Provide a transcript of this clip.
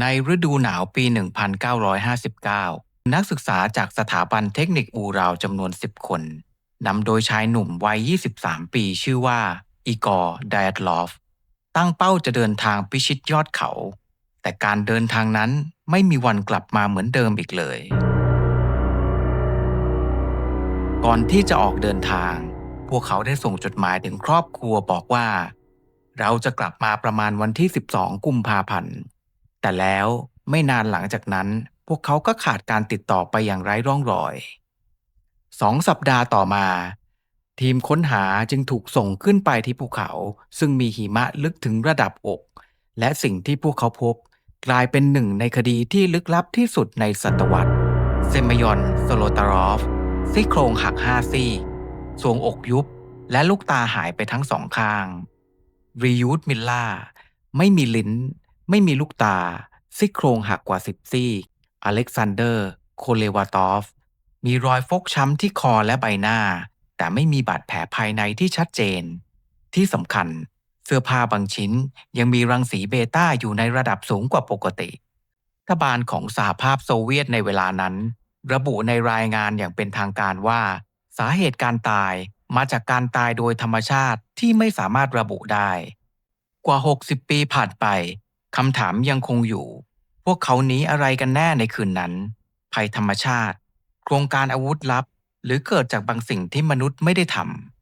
ในฤดูหนาวปี 1959 นักศึกษาจากสถาบันเทคนิคอูราวจำนวน 10 คน นำโดยชายหนุ่มวัย 23 ปีชื่อว่า อีกอร์ไดอัตลอฟ ตั้งเป้าจะเดินทางพิชิตยอดเขา แต่การเดินทางนั้นไม่มีวันกลับมาเหมือนเดิมอีกเลย ก่อนที่จะออกเดินทาง พวกเขาได้ส่งจดหมายถึงครอบครัวบอกว่า เราจะกลับมาประมาณวันที่ 12 กุมภาพันธ์ แต่แล้วไม่นานหลังจากนั้น พวกเขาก็ขาดการติดต่อไปอย่างไร้ร่องรอยสองสัปดาห์ต่อมา ทีมค้นหาจึงถูกส่งขึ้นไปที่ภูเขา ซึ่งมีหิมะลึกถึงระดับอกและสิ่งที่พวกเขาพบ กลายเป็นหนึ่งในคดีที่ลึกลับที่สุดในศตวรรษ เซมยอนโซโลตารอฟซี่โครงหักห้าซี่สวงอกยุบ และลูกตาหายไปทั้งสองข้างรียูดมิลล่า ไม่มีลิ้น ไม่มีลูกตา ซี่โครงหักกว่าสิบซี่ อเล็กซานเดอร์ โคเลวาตอฟ มีรอยฟกช้ำที่คอและใบหน้า แต่ไม่มีบาดแผลภายในที่ชัดเจน ที่สำคัญ เสื้อผ้าบางชิ้นยังมีรังสีเบต้าอยู่ในระดับสูงกว่าปกติรัฐบาลของสหภาพโซเวียตในเวลานั้น ระบุในรายงานอย่างเป็นทางการว่า สาเหตุการตายมาจากการตายโดยธรรมชาติที่ไม่สามารถระบุได้ กว่า 60 ปีผ่านไป คำถามยังคงอยู่ พวกเขาหนีอะไรกันแน่ในคืนนั้น ภัยธรรมชาติ โครงการอาวุธลับ หรือเกิดจากบางสิ่งที่มนุษย์ไม่ได้ทำ